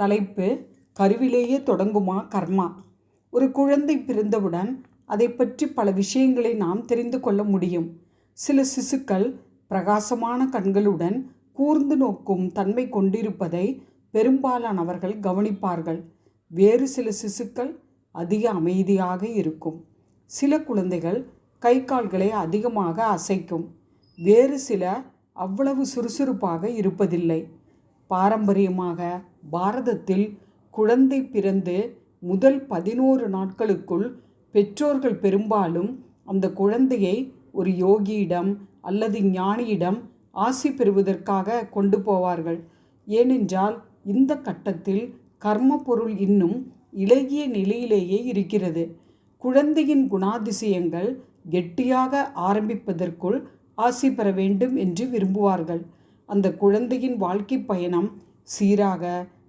தலைப்பு கருவிலேயே தொடங்குமா கர்மா? ஒரு குழந்தை பிறந்தவுடன் அதை பற்றி பல விஷயங்களை நாம் தெரிந்து கொள்ள முடியும். சில சிசுக்கள் பிரகாசமான கண்களுடன் கூர்ந்து நோக்கும் தன்மை கொண்டிருப்பதை பெரும்பாலானவர்கள் கவனிப்பார்கள். வேறு சில சிசுக்கள் அதிக அமைதியாக இருக்கும். சில குழந்தைகள் கை கால்களை அதிகமாக அசைக்கும். வேறு சில அவ்வளவு சுறுசுறுப்பாக இருப்பதில்லை. பாரம்பரியமாக பாரதத்தில் குழந்தை பிறந்து முதல் பதினோரு நாட்களுக்குள் பெற்றோர்கள் பெரும்பாலும் அந்த குழந்தையை ஒரு யோகியிடம் அல்லது ஞானியிடம் ஆசி பெறுவதற்காக கொண்டு போவார்கள். ஏனென்றால் இந்த கட்டத்தில் கர்ம பொருள் இன்னும் இளகிய நிலையிலேயே இருக்கிறது. குழந்தையின் குணாதிசயங்கள் கெட்டியாக ஆரம்பிப்பதற்குள் ஆசி பெற வேண்டும் என்று விரும்புவார்கள். அந்த குழந்தையின் வாழ்க்கை பயணம் சீராக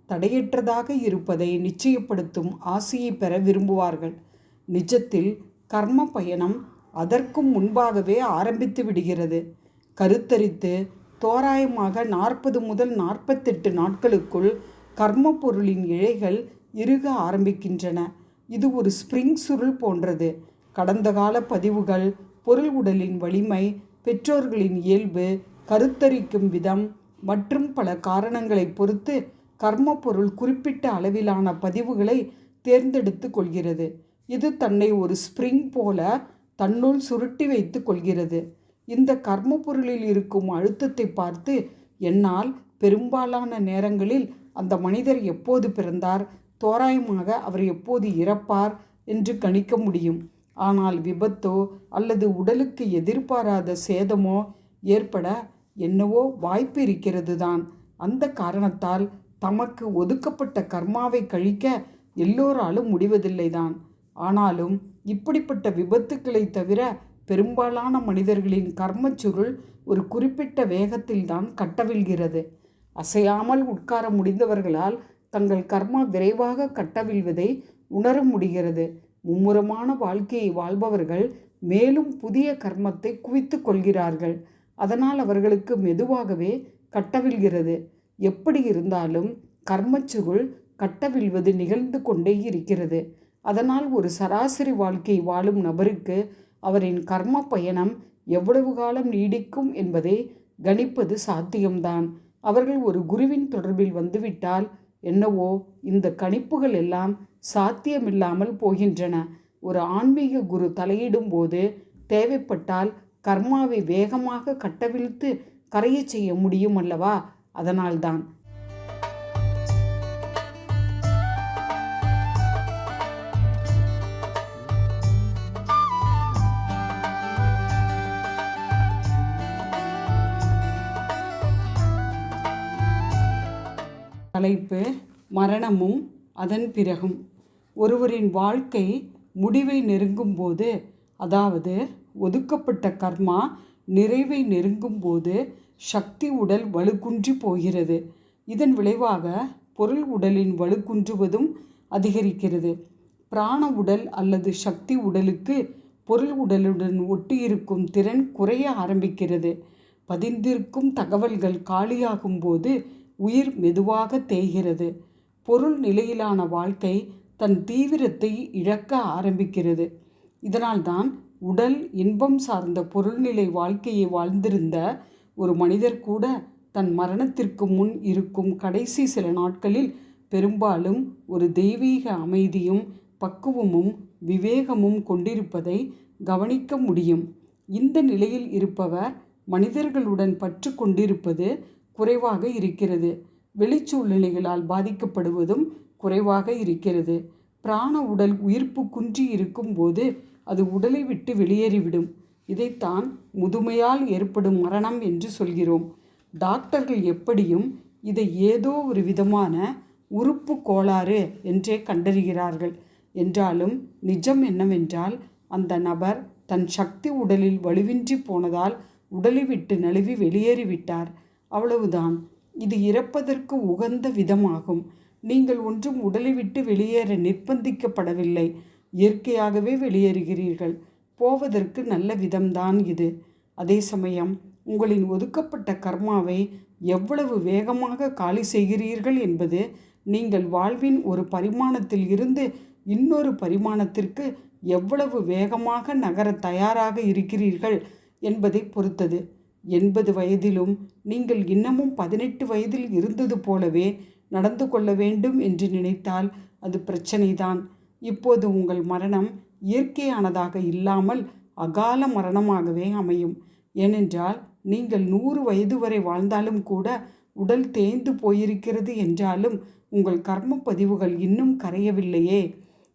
தடையற்றதாக இருப்பதை நிச்சயப்படுத்தும் ஆசையை பெற விரும்புவார்கள். நிஜத்தில் கர்ம பயணம் அதற்கும் முன்பாகவே ஆரம்பித்து விடுகிறது. கருத்தரித்து தோராயமாக நாற்பது முதல் நாற்பத்தெட்டு நாட்களுக்குள் கர்ம பொருளின் இழைகள் இறுக ஆரம்பிக்கின்றன. இது ஒரு ஸ்ப்ரிங் சுருள் போன்றது. கடந்த கால பதிவுகள் பொருள் உடலின் வலிமை பெற்றோர்களின் இயல்பு கருத்தரிக்கும் விதம் மற்றும் பல காரணங்களை பொறுத்து கர்ம பொருள் குறிப்பிட்ட அளவிலான பதிவுகளை தேர்ந்தெடுத்து கொள்கிறது. இது தன்னை ஒரு ஸ்ப்ரிங் போல தன்னுள் சுருட்டி வைத்து கொள்கிறது. இந்த கர்ம பொருளில் இருக்கும் அழுத்தத்தை பார்த்து என்னால் பெரும்பாலான நேரங்களில் அந்த மனிதர் எப்போது பிறந்தார் தோராயமாக அவர் எப்போது இறப்பார் என்று கணிக்க முடியும். ஆனால் விபத்தோ அல்லது உடலுக்கு எதிர்பாராத சேதமோ ஏற்பட என்னவோ வாய்ப்பு இருக்கிறது தான் அந்த காரணத்தால் தமக்கு ஒதுக்கப்பட்ட கர்மாவை கழிக்க எல்லோராலும் முடிவதில்லை தான் ஆனாலும் இப்படிப்பட்ட விபத்துக்களை தவிர பெரும்பாலான மனிதர்களின் கர்மச்சுருள் ஒரு குறிப்பிட்ட வேகத்தில்தான் கட்டவிழ்கிறது. அசையாமல் உட்கார முடிந்தவர்களால் தங்கள் கர்மா விரைவாக கட்டவிழ்வதை உணர முடிகிறது. மும்முரமான வாழ்க்கையை வாழ்பவர்கள் மேலும் புதிய கர்மத்தை குவித்து கொள்கிறார்கள். அதனால் அவர்களுக்கு மெதுவாகவே கட்டவிழ்கிறது. எப்படி இருந்தாலும் கர்மச்சுருள் கட்டவிழ்வது நிகழ்ந்து கொண்டே இருக்கிறது. அதனால் ஒரு சராசரி வாழ்க்கை வாழும் நபருக்கு அவரின் கர்ம பயணம் எவ்வளவு காலம் நீடிக்கும் என்பதை கணிப்பது சாத்தியம்தான். அவர்கள் ஒரு குருவின் தொடர்பில் வந்துவிட்டால் என்னவோ இந்த கணிப்புகள் எல்லாம் சாத்தியமில்லாமல் போகின்றன. ஒரு ஆன்மீக குரு தலையிடும் போது தேவைப்பட்டால் கர்மாவை வேகமாக கட்டவிழ்த்து கரையச் செய்ய முடியும் அல்லவா? அதனால்தான். தலைப்பு மரணமும் அதன் பிறகும். ஒருவரின் வாழ்க்கை முடிவை நெருங்கும்போது அதாவது ஒதுக்கப்பட்ட கர்மா நிறைவை நெருங்கும்போது சக்தி உடல் வலுக்குன்றி போகிறது. இதன் விளைவாக பொருள் உடலின் வலுக்குன்றுவதும் அதிகரிக்கிறது. பிராண உடல் அல்லது சக்தி உடலுக்கு பொருள் உடலுடன் ஒட்டியிருக்கும் திறன் குறைய ஆரம்பிக்கிறது. பதிந்திருக்கும் தகவல்கள் காலியாகும் போது உயிர் மெதுவாக தேய்கிறது. பொருள் நிலையிலான வாழ்க்கை தன் தீவிரத்தை இழக்க ஆரம்பிக்கிறது. இதனால்தான் உடல் இன்பம் சார்ந்த பொருள்நிலை வாழ்க்கையை வாழ்ந்திருந்த ஒரு மனிதர் கூட தன் மரணத்திற்கு முன் இருக்கும் கடைசி சில நாட்களில் பெரும்பாலும் ஒரு தெய்வீக அமைதியும் பக்குவமும் விவேகமும் கொண்டிருப்பதை கவனிக்க முடியும். இந்த நிலையில் இருப்பவர் மனிதர்களுடன் பற்று கொண்டிருப்பது குறைவாக இருக்கிறது. வெளிச்சூழ்நிலைகளால் பாதிக்கப்படுவதும் குறைவாக இருக்கிறது. பிராண உடல் உயிர்ப்பு குன்றி இருக்கும்போது அது உடலை விட்டு வெளியேறிவிடும். இதைத்தான் முதுமையால் ஏற்படும் மரணம் என்று சொல்கிறோம். டாக்டர்கள் எப்படியும் இதை ஏதோ ஒரு விதமான உறுப்பு கோளாறு என்றே கண்டறிகிறார்கள். என்றாலும் நிஜம் என்னவென்றால் அந்த நபர் தன் சக்தி உடலில் வலுவின்றி போனதால் உடலை விட்டு நழுவி வெளியேறிவிட்டார். அவ்வளவுதான். இது இறப்பதற்கு உகந்த விதமாகும். நீங்கள் ஒன்றும் உடலை விட்டு வெளியேற நிர்பந்திக்கப்படவில்லை. இயற்கையாகவே வெளியேறுகிறீர்கள். போவதற்கு நல்ல விதம்தான் இது. அதே சமயம் உங்களின் ஒதுக்கப்பட்ட கர்மாவை எவ்வளவு வேகமாக காலி செய்கிறீர்கள் என்பது நீங்கள் வாழ்வின் ஒரு பரிமாணத்தில் இருந்து இன்னொரு பரிமாணத்திற்கு எவ்வளவு வேகமாக நகர தயாராக இருக்கிறீர்கள் என்பதை பொறுத்தது. எண்பது வயதிலும் நீங்கள் இன்னமும் பதினெட்டு வயதில் இருந்தது போலவே நடந்து கொள்ள வேண்டும் என்று நினைத்தால் அது பிரச்சனைதான். இப்போது உங்கள் மரணம் இயற்கையானதாக இல்லாமல் அகால மரணமாகவே அமையும். ஏனென்றால் நீங்கள் நூறு வயது வரை வாழ்ந்தாலும் கூட உடல் தேய்ந்து போயிருக்கிறது என்றாலும் உங்கள் கர்ம பதிவுகள் இன்னும் கரையவில்லையே.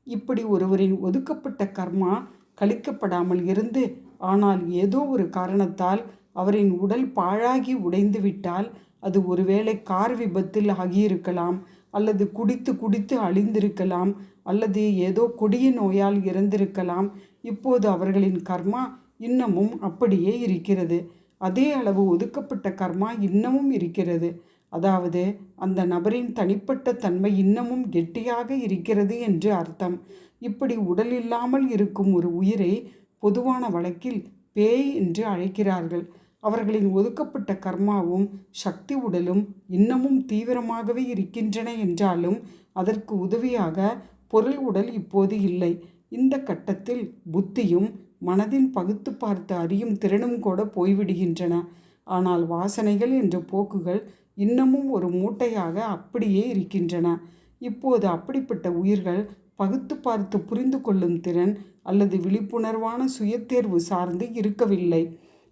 இப்படி ஒருவரின் ஒதுக்கப்பட்ட கர்மா கழிக்கப்படாமல் இருந்து ஆனால் ஏதோ ஒரு காரணத்தால் அவரின் உடல் பாழாகி உடைந்துவிட்டால் அது ஒருவேளை கார் விபத்தில் ஆகியிருக்கலாம். அல்லது குடித்து குடித்து அழிந்திருக்கலாம் அல்லது ஏதோ கொடிய நோயால் இறந்திருக்கலாம். இப்போது அவர்களின் கர்மா இன்னமும் அப்படியே இருக்கிறது. அதே அளவு ஒதுக்கப்பட்ட கர்மா இன்னமும் இருக்கிறது. அதாவது அந்த நபரின் தனிப்பட்ட தன்மை இன்னமும் கெட்டியாக இருக்கிறது என்று அர்த்தம். இப்படி உடல் இல்லாமல் இருக்கும் ஒரு உயிரை பொதுவான வழக்கில் பேய் என்று அழைக்கிறார்கள். அவர்களின் ஒதுக்கப்பட்ட கர்மாவும் சக்தி உடலும் இன்னமும் தீவிரமாகவே இருக்கின்றன என்றாலும் அதற்கு உதவியாக பொருள் உடல் இப்போது இல்லை. இந்த கட்டத்தில் புத்தியும் மனதின் பகுத்து பார்த்து அறியும் திறனும் கூட போய்விடுகின்றன. ஆனால் வாசனைகள் என்ற போக்குகள் இன்னமும் ஒரு மூட்டையாக அப்படியே இருக்கின்றன. இப்போது அப்படிப்பட்ட உயிர்கள் பகுத்து பார்த்து புரிந்து கொள்ளும் திறன் அல்லது விழிப்புணர்வான சுயத்தேர்வு சார்ந்து இருக்கவில்லை.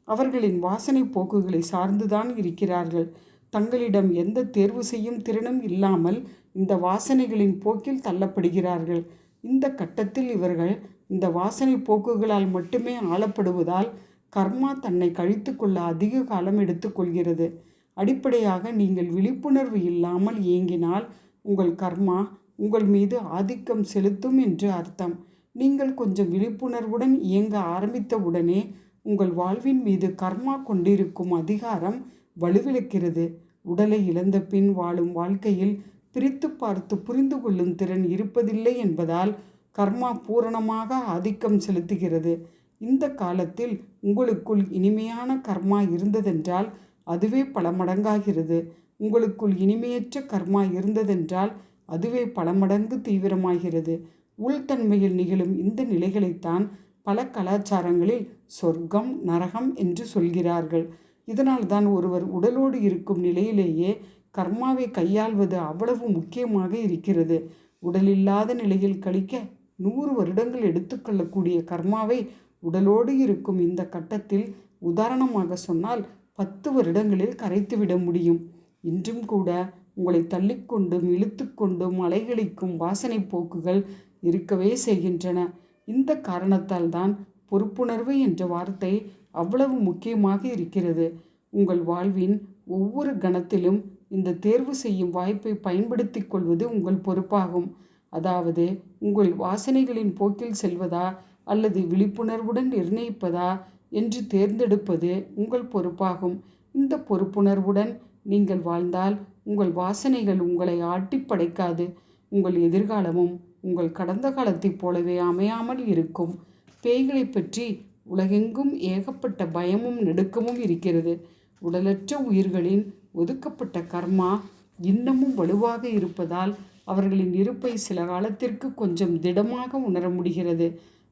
அவர்களின் வாசனை போக்குகளை சார்ந்துதான் இருக்கிறார்கள். தங்களிடம் எந்த தேர்வு செய்யும் திறனும் இல்லாமல் இந்த வாசனைகளின் போக்கில் தள்ளப்படுகிறார்கள். இந்த கட்டத்தில் இவர்கள் இந்த வாசனை போக்குகளால் மட்டுமே ஆளப்படுவதால் கர்மா தன்னை கழித்து கொள்ள அதிக காலம் எடுத்துக்கொள்கிறது அடிப்படையாக நீங்கள் விழிப்புணர்வு இல்லாமல் இயங்கினால் உங்கள் கர்மா உங்கள் மீது ஆதிக்கம் செலுத்தும் என்று அர்த்தம். நீங்கள் கொஞ்சம் விழிப்புணர்வுடன் இயங்க ஆரம்பித்தவுடனே உங்கள் வாழ்வின் மீது கர்மா கொண்டிருக்கும் அதிகாரம் வலுவிழக்கிறது. உடலை இழந்த பின் வாழும் வாழ்க்கையில் பிரித்து பார்த்து புரிந்து கொள்ளும் திறன் இருப்பதில்லை என்பதால் கர்மா பூரணமாக ஆதிக்கம் செலுத்துகிறது. இந்த காலத்தில் உங்களுக்குள் இனிமையான கர்மா இருந்ததென்றால் அதுவே பல மடங்காகிறது உங்களுக்குள் இனிமையற்ற கர்மா இருந்ததென்றால் அதுவே பல மடங்கு தீவிரமாகிறது உள்தன்மையில் நிகழும் இந்த நிலைகளைத்தான் பல கலாச்சாரங்களில் சொர்க்கம் நரகம் என்று சொல்கிறார்கள். இதனால்தான் ஒருவர் உடலோடு இருக்கும் நிலையிலேயே கர்மாவை கையாள்வது அவ்வளவு முக்கியமாக இருக்கிறது. உடலில்லாத நிலையில் கழிக்க நூறு வருடங்கள் எடுத்துக்கொள்ளக்கூடிய கர்மாவை உடலோடு இருக்கும் இந்த கட்டத்தில் உதாரணமாக சொன்னால் பத்து வருடங்களில் கரைத்துவிட முடியும். இன்றும் கூட உங்களை தள்ளிக்கொண்டும் இழுத்துக்கொண்டும் அலைகளிக்கும் வாசனை போக்குகள் இருக்கவே செய்கின்றன. இந்த காரணத்தால் தான் பொறுப்புணர்வு என்ற வார்த்தை அவ்வளவு முக்கியமாக இருக்கிறது. உங்கள் வாழ்வின் ஒவ்வொரு கணத்திலும் இந்த தேர்வு செய்யும் வாய்ப்பை பயன்படுத்தி கொள்வது உங்கள் பொறுப்பாகும். அதாவது உங்கள் வாசனைகளின் போக்கில் செல்வதா அல்லது விழிப்புணர்வுடன் நிர்ணயிப்பதா என்று தேர்ந்தெடுப்பது உங்கள் பொறுப்பாகும். இந்த பொறுப்புணர்வுடன் நீங்கள் வாழ்ந்தால் உங்கள் வாசனைகள் உங்களை ஆட்டி படைக்காது. உங்கள் எதிர்காலமும் உங்கள் கடந்த காலத்தைப் போலவே அமையாமல் இருக்கும். பேய்களைப் பற்றி உலகெங்கும் ஏகப்பட்ட பயமும் நெடுக்கமும் இருக்கிறது. உடலற்ற உயிர்களின் ஒதுக்கப்பட்ட கர்மா இன்னமும் வலுவாக இருப்பதால் அவர்களின் இருப்பை சில காலத்திற்கு கொஞ்சம் திடமாக உணர முடிகிறது.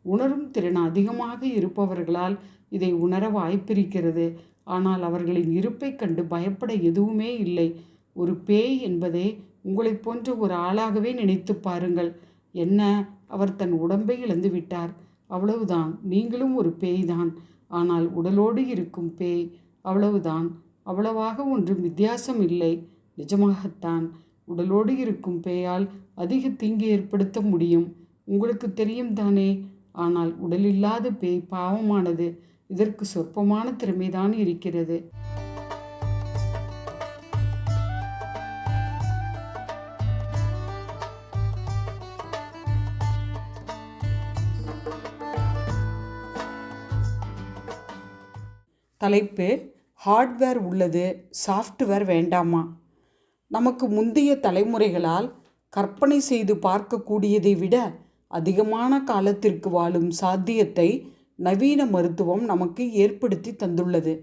உணரும் திறன் அதிகமாக இருப்பவர்களால் இதை உணர வாய்ப்பிருக்கிறது. ஆனால் அவர்களின் இருப்பை கண்டு பயப்பட எதுவுமே இல்லை. ஒரு பேய் என்பதை உங்களைப் போன்ற ஒரு ஆளாகவே நினைத்து பாருங்கள். என்ன? அவர் தன் உடம்பை இழந்து விட்டார். அவ்வளவுதான். நீங்களும் ஒரு பேய்தான். ஆனால் உடலோடு இருக்கும் பேய் அவ்வளவுதான். அவ்வளவாக ஒன்றும் வித்தியாசம் இல்லை. நிஜமாகத்தான். உடலோடு இருக்கும் பேயால் அதிக தீங்கு ஏற்படுத்த முடியும். உங்களுக்கு தெரியும் தானே? ஆனால் உடலில்லாத பேய் பாவமானது. இதற்கு சொற்பமான திறமைதான் இருக்கிறது. தலைப்பு ஹார்ட்வேர் உள்ளது சாஃப்ட்வேர் வேண்டாமா? நமக்கு முந்தைய தலைமுறைகளால் கற்பனை செய்து பார்க்கக்கூடியதை விட அதிகமான காலத்திற்கு வாழும் சாத்தியத்தை நவீன மருத்துவம் நமக்கு ஏற்படுத்தி தந்துள்ளது.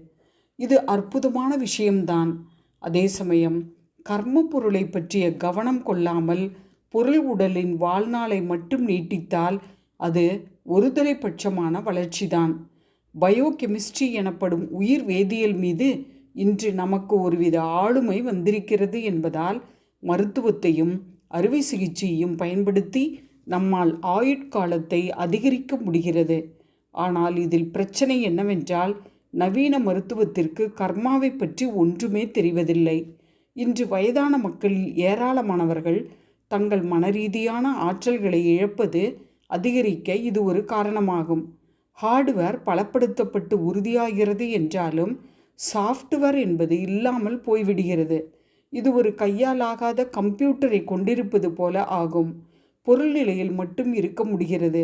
இது அற்புதமான விஷயம்தான். அதே சமயம் கர்ம பொருளை பற்றிய கவனம் கொள்ளாமல் பொருள் உடலின் வாழ்நாளை மட்டும் நீட்டித்தால் அது ஒருதலை பட்சமான வளர்ச்சிதான். பயோகெமிஸ்ட்ரி எனப்படும் உயிர் வேதியியல் மீது இன்று நமக்கு ஒருவித ஆளுமை வந்திருக்கிறது என்பதால் மருத்துவத்தையும் அறுவை சிகிச்சையையும் பயன்படுத்தி நம்மால் ஆயுட்காலத்தை அதிகரிக்க முடிகிறது. ஆனால் இதில் பிரச்சனை என்னவென்றால் நவீன மருத்துவத்திற்கு கர்மாவை பற்றி ஒன்றுமே தெரிவதில்லை. இன்று வயதான மக்களில் ஏராளமானவர்கள் தங்கள் மனரீதியான ஆற்றல்களை இழப்பது அதிகரிக்க இது ஒரு காரணமாகும். ஹார்ட்வேர் பலப்படுத்தப்பட்டு உறுதியாகிறது என்றாலும் சாஃப்ட்வேர் என்பது இல்லாமல் போய்விடுகிறது. இது ஒரு கையாலாகாத கம்ப்யூட்டரை கொண்டிருப்பது போல ஆகும். பொருள் நிலையில் மட்டும் இருக்க முடிகிறது.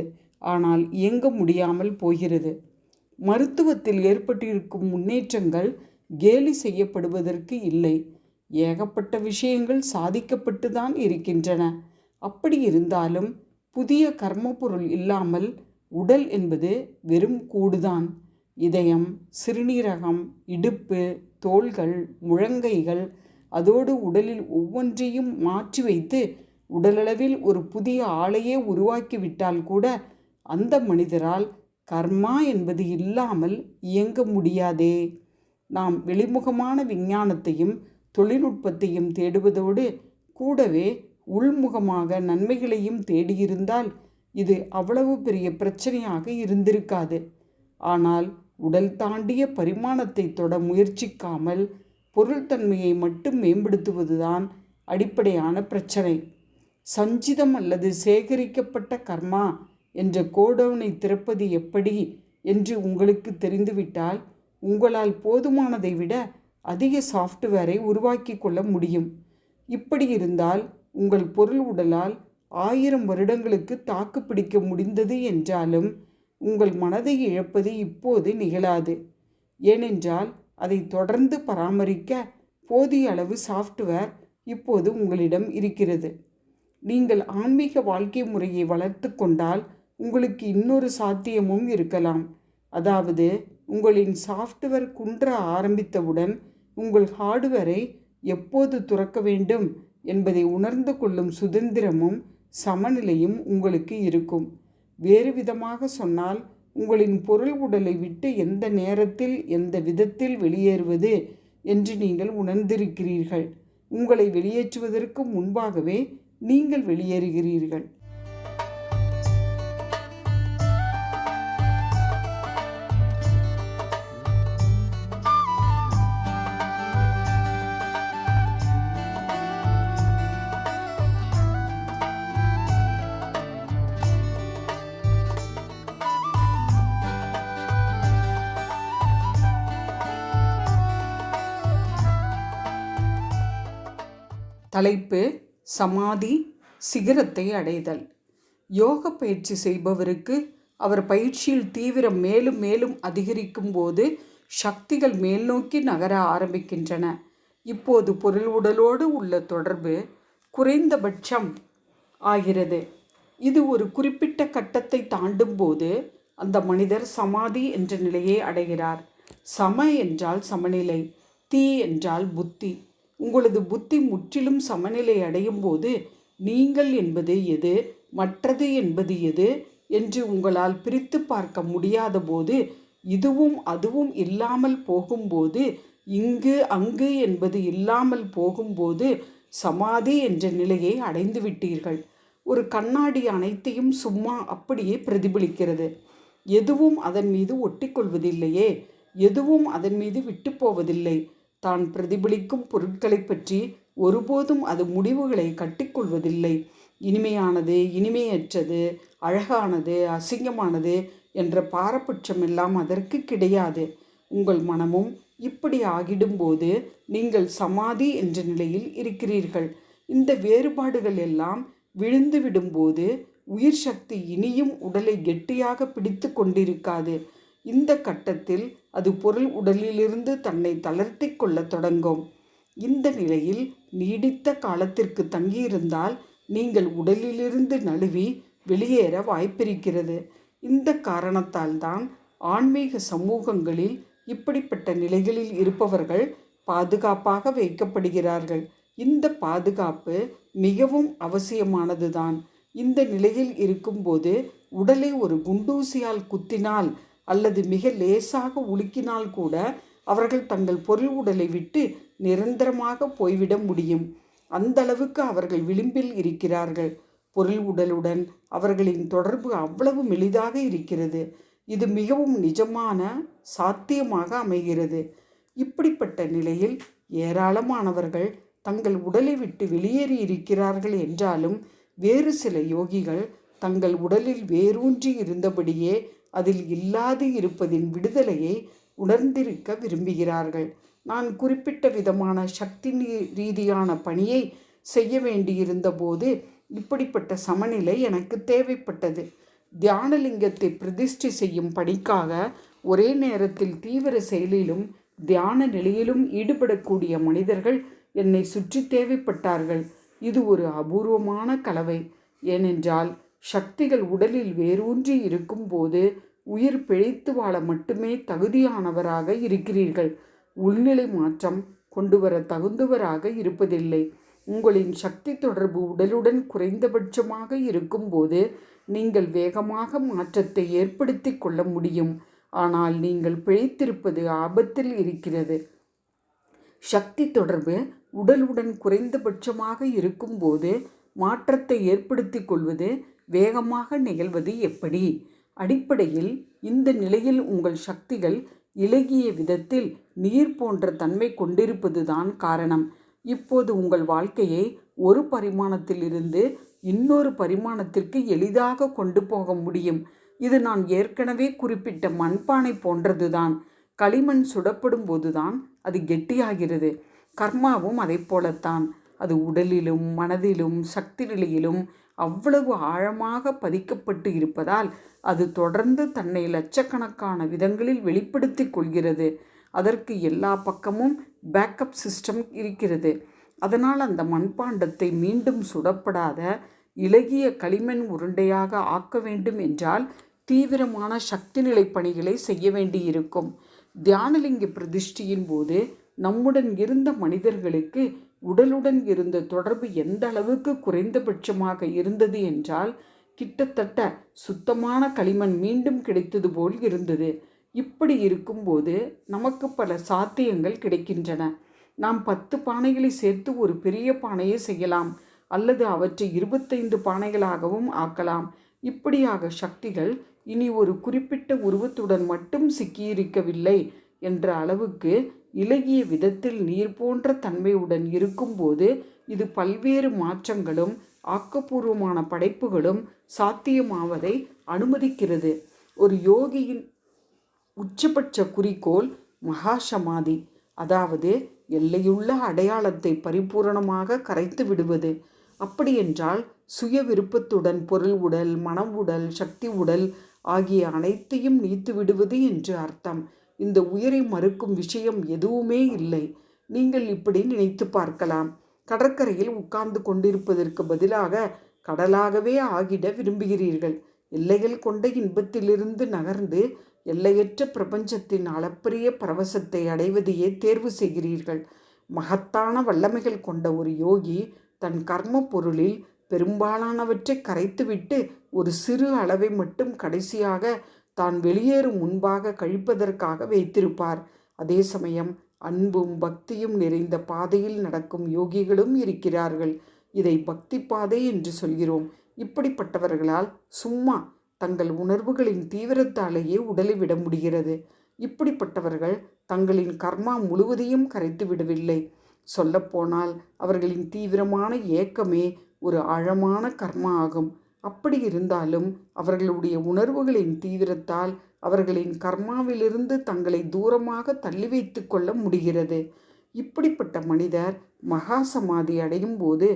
ஆனால் இயங்க முடியாமல் போகிறது. மருத்துவத்தில் ஏற்பட்டிருக்கும் முன்னேற்றங்கள் கேலி செய்யப்படுவதற்கு இல்லை. ஏகப்பட்ட விஷயங்கள் சாதிக்கப்பட்டு தான் இருக்கின்றன. அப்படி இருந்தாலும் புதிய கர்ம பொருள் இல்லாமல் உடல் என்பது வெறும் கூடுதான். இதயம் சிறுநீரகம் இடுப்பு தோள்கள் முழங்கைகள் அதோடு உடலில் ஒவ்வொன்றையும் மாற்றி வைத்து உடலளவில் ஒரு புதிய ஆளையே உருவாக்கிவிட்டால் கூட அந்த மனிதரால் கர்மா என்பது இல்லாமல் இயங்க முடியாதே. நாம் வெளிமுகமான விஞ்ஞானத்தையும் தொழில்நுட்பத்தையும் தேடுவதோடு கூடவே உள்முகமாக நன்மைகளையும் தேடியிருந்தால் இது அவ்வளவு பெரிய பிரச்சனையாக இருந்திருக்காது. ஆனால் உடல் தாண்டிய பரிமாணத்தை தொட முயற்சிக்காமல் பொருள்தன்மையை மட்டும் மேம்படுத்துவதுதான் அடிப்படையான பிரச்சனை. சஞ்சிதம் அல்லது சேகரிக்கப்பட்ட கர்மா என்ற கோடவுனை திறப்பது எப்படி என்று உங்களுக்கு தெரிந்துவிட்டால் உங்களால் போதுமானதை விட அதிக சாஃப்ட்வேரை உருவாக்கி கொள்ள முடியும். இப்படி இருந்தால் உங்கள் பொருள் உடலால் ஆயிரம் வருடங்களுக்கு தாக்கு பிடிக்க முடிந்தது என்றாலும் உங்கள் மனதை இழப்பது இப்போது நிகழாது. ஏனென்றால் அதை தொடர்ந்து பராமரிக்க போதிய அளவு சாஃப்ட்வேர் இப்போது உங்களிடம் இருக்கிறது. நீங்கள் ஆன்மீக வாழ்க்கை முறையை வளர்த்து கொண்டால் உங்களுக்கு இன்னொரு சாத்தியமும் இருக்கலாம். அதாவது உங்களின் சாஃப்ட்வேர் குன்ற ஆரம்பித்தவுடன் உங்கள் ஹார்ட்வேரை எப்போது துறக்க வேண்டும் என்பதை உணர்ந்து கொள்ளும் சுதந்திரமும் சமநிலையும் உங்களுக்கு இருக்கும். வேறு விதமாக சொன்னால் உங்களின் பொருள் உடலை விட்டு எந்த நேரத்தில் எந்த விதத்தில் வெளியேறுவது என்று நீங்கள் உணர்ந்திருக்கிறீர்கள். உங்களை வெளியேற்றுவதற்கு முன்பாகவே நீங்கள் வெளியேறுகிறீர்கள். தலைப்பு சமாதி சிகரத்தை அடைதல். யோக பயிற்சி செய்பவருக்கு அவர் பயிற்சியில் தீவிரம் மேலும் மேலும் அதிகரிக்கும் போது சக்திகள் மேல்நோக்கி நகர ஆரம்பிக்கின்றன. இப்போது பொருள் உடலோடு உள்ள தொடர்பு குறைந்தபட்சம் ஆகிறது. இது ஒரு குறிப்பிட்ட கட்டத்தை தாண்டும் போது அந்த மனிதர் சமாதி என்ற நிலையை அடைகிறார். சம என்றால் சமநிலை தீ என்றால் புத்தி. உங்களது புத்தி முற்றிலும் சமநிலை அடையும் போது நீங்கள் என்பது எது மற்றது என்பது எது என்று உங்களால் பிரித்து பார்க்க முடியாத போது இதுவும் அதுவும் இல்லாமல் போகும்போது இங்கு அங்கு என்பது இல்லாமல் போகும்போது சமாதி என்ற நிலையை அடைந்து விட்டீர்கள். ஒரு கண்ணாடி அனைத்தையும் சும்மா அப்படியே பிரதிபலிக்கிறது. எதுவும் அதன் மீது ஒட்டிக்கொள்வதில்லையே எதுவும் அதன் மீது விட்டு போவதில்லை. தான் பிரதிபலிக்கும் பொருட்களை பற்றி ஒருபோதும் அது முடிவுகளை கட்டிக்கொள்வதில்லை. இனிமையானது இனிமையற்றது அழகானது அசிங்கமானது என்ற பாரபட்சமெல்லாம் அதற்கு கிடையாது. உங்கள் மனமும் இப்படி ஆகிடும்போது நீங்கள் சமாதி என்ற நிலையில் இருக்கிறீர்கள். இந்த வேறுபாடுகள் எல்லாம் விழுந்து விடும்போது உயிர் சக்தி இனியும் உடலை கெட்டியாக பிடித்து கொண்டிருக்காது. இந்த கட்டத்தில் அது பொருள் உடலிலிருந்து தன்னை தளர்த்தி கொள்ளத் தொடங்கும். இந்த நிலையில் நீடித்த காலத்திற்கு தங்கியிருந்தால் நீங்கள் உடலிலிருந்து நழுவி வெளியேற வாய்ப்பிருக்கிறது. இந்த காரணத்தால் தான் ஆன்மீக சமூகங்களில் இப்படிப்பட்ட நிலைகளில் இருப்பவர்கள் பாதுகாப்பாக வைக்கப்படுகிறார்கள். இந்த பாதுகாப்பு மிகவும் அவசியமானதுதான். இந்த நிலையில் இருக்கும்போது உடலை ஒரு குண்டூசியால் குத்தினால் அல்லது மிக லேசாக உலுக்கினால் கூட அவர்கள் தங்கள் பொருள் உடலை விட்டு நிரந்தரமாக போய்விட முடியும். அந்த அளவுக்கு அவர்கள் விளிம்பில் இருக்கிறார்கள். பொருள் உடலுடன் அவர்களின் தொடர்பு அவ்வளவு மெலிதாக இருக்கிறது. இது மிகவும் நிஜமான சாத்தியமாக அமைகிறது. இப்படிப்பட்ட நிலையில் ஏராளமானவர்கள் தங்கள் உடலை விட்டு வெளியேறி இருக்கிறார்கள் என்றாலும் வேறு சில யோகிகள் தங்கள் உடலில் வேரூன்றி இருந்தபடியே அதில் இல்லாது இருப்பதின் விடுதலையை உணர்ந்திருக்க விரும்புகிறார்கள். நான் குறிப்பிட்ட விதமான சக்தி ரீதியான பணியை செய்ய வேண்டியிருந்த போது இப்படிப்பட்ட சமநிலை எனக்கு தேவைப்பட்டது. தியானலிங்கத்தை பிரதிஷ்டை செய்யும் பணிக்காக ஒரே நேரத்தில் தீவிர செயலிலும் தியான நிலையிலும் ஈடுபடக்கூடிய மனிதர்கள் என்னை சுற்றி தேவைப்பட்டார்கள். இது ஒரு அபூர்வமான கலவை. ஏனென்றால் சக்திகள் உடலில் வேரூன்றி இருக்கும்போது உயிர் பிழைத்து வாழ மட்டுமே தகுதியானவராக இருக்கிறீர்கள். உள்நிலை மாற்றம் கொண்டு வர தகுந்தவராக இருப்பதில்லை. உங்களின் சக்தி தொடர்பு உடலுடன் குறைந்தபட்சமாக இருக்கும்போது நீங்கள் வேகமாக மாற்றத்தை ஏற்படுத்தி கொள்ள முடியும். ஆனால் நீங்கள் பிழைத்திருப்பது ஆபத்தில் இருக்கிறது. சக்தி தொடர்பு உடலுடன் குறைந்தபட்சமாக இருக்கும்போது மாற்றத்தை ஏற்படுத்தி கொள்வது வேகமாக நிகழ்வது எப்படி? அடிப்படையில் இந்த நிலையில் உங்கள் சக்திகள் இலகிய விதத்தில் நீர் போன்ற தன்மை கொண்டிருப்பதுதான் காரணம். இப்போது உங்கள் வாழ்க்கையை ஒரு பரிமாணத்திலிருந்து இன்னொரு பரிமாணத்திற்கு எளிதாக கொண்டு போக முடியும். இது நான் ஏற்கனவே குறிப்பிட்ட மண்பானை போன்றதுதான். களிமண் சுடப்படும் போதுதான் அது கெட்டியாகிறது. கர்மாவும் அதை போலத்தான். அது உடலிலும் மனதிலும் சக்தி நிலையிலும் அவ்வளவு ஆழமாக பதிக்கப்பட்டு இருப்பதால் அது தொடர்ந்து தன்னை லட்சக்கணக்கான விதங்களில் வெளிப்படுத்தி கொள்கிறது. அதற்கு எல்லா பக்கமும் பேக்கப் சிஸ்டம் இருக்கிறது. அதனால் அந்த மண்பாண்டத்தை மீண்டும் சுடப்படாத இலகிய களிமண் உருண்டையாக ஆக்க வேண்டும் என்றால் தீவிரமான சக்தி நிலை பணிகளை செய்ய வேண்டியிருக்கும். தியானலிங்க பிரதிஷ்டியின் போது நம்முடன் இருந்த மனிதர்களுக்கு உடலுடன் இருந்த தொடர்பு எந்த அளவுக்கு குறைந்தபட்சமாக இருந்தது என்றால் கிட்டத்தட்ட சுத்தமான களிமண் மீண்டும் கிடைத்தது போல் இருந்தது. இப்படி இருக்கும்போது நமக்கு பல சாத்தியங்கள் கிடைக்கின்றன. நாம் பத்து பானைகளை சேர்த்து ஒரு பெரிய பானையை செய்யலாம் அல்லது அவற்றை இருபத்தைந்து பானைகளாகவும் ஆக்கலாம். இப்படியாக சக்திகள் இனி ஒரு குறிப்பிட்ட உருவத்துடன் மட்டும் சிக்கியிருக்கவில்லை என்ற அளவுக்கு இலகிய விதத்தில் நீர் போன்ற தன்மையுடன் இருக்கும்போது இது பல்வேறு மாற்றங்களும் ஆக்கப்பூர்வமான படைப்புகளும் சாத்தியமாவதை அனுமதிக்கிறது. ஒரு யோகியின் உச்சபட்ச குறிக்கோள் மகாசமாதி. அதாவது எல்லையுள்ள அடையாளத்தை பரிபூரணமாக கரைத்து விடுவது. அப்படியென்றால் சுய விருப்பத்துடன் பொருள் உடல் மனம் உடல் சக்தி உடல் ஆகிய அனைத்தையும் நீத்து விடுவது என்று அர்த்தம். இந்த உயிரை மறுக்கும் விஷயம் எதுவுமே இல்லை. நீங்கள் இப்படி நினைத்து பார்க்கலாம். கடற்கரையில் உட்கார்ந்து கொண்டிருப்பதற்கு பதிலாக கடலாகவே ஆகிட விரும்புகிறீர்கள். எல்லைகள் கொண்ட இன்பத்திலிருந்து நகர்ந்து எல்லையற்ற பிரபஞ்சத்தின் அளப்பரிய பரவசத்தை அடைவதையே தேர்வு செய்கிறீர்கள். மகத்தான வல்லமைகள் கொண்ட ஒரு யோகி தன் கர்ம பொருளில் பெரும்பாலானவற்றை கரைத்துவிட்டு ஒரு சிறு அளவை மட்டும் கடைசியாக தான் வெளியேறும் முன்பாக கழிப்பதற்காக வைத்திருப்பார். அதே சமயம் அன்பும் பக்தியும் நிறைந்த பாதையில் நடக்கும் யோகிகளும் இருக்கிறார்கள். இதை பக்தி பாதை என்று சொல்கிறோம். இப்படிப்பட்டவர்களால் சும்மா தங்கள் உணர்வுகளின் தீவிரத்தாலேயே உடலை விட முடிகிறது. இப்படிப்பட்டவர்கள் தங்களின் கர்மா முழுவதையும் கரைத்து விடவில்லை. சொல்லப்போனால் அவர்களின் தீவிரமான ஏக்கமே ஒரு ஆழமான கர்மா ஆகும். அப்படி இருந்தாலும் அவர்களுடைய உணர்வுகளின் தீவிரத்தால் அவர்களின் கர்மாவிலிருந்து தங்களை தூரமாக தள்ளி வைத்து கொள்ள முடிகிறது. இப்படிப்பட்ட மனிதர் மகா சமாதி அடையும் போது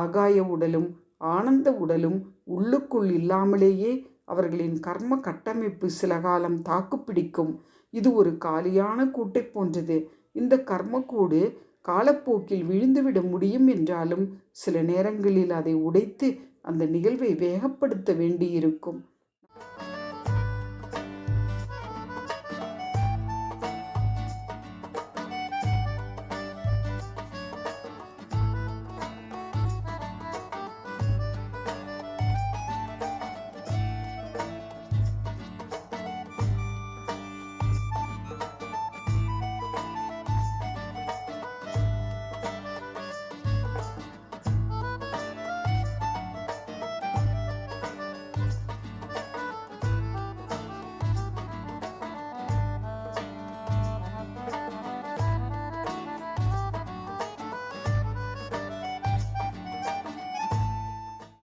ஆகாய உடலும் ஆனந்த உடலும் உள்ளுக்குள் இல்லாமலேயே அவர்களின் கர்ம கட்டமைப்பு சில காலம் தாக்குப்பிடிக்கும் இது ஒரு காலியான கூட்டை போன்றது. இந்த கர்மக்கூடு காலப்போக்கில் விழுந்துவிட முடியும் என்றாலும் சில நேரங்களில் அதை உடைத்து அந்த நிகழ்வை வேகப்படுத்த வேண்டியிருக்கும்.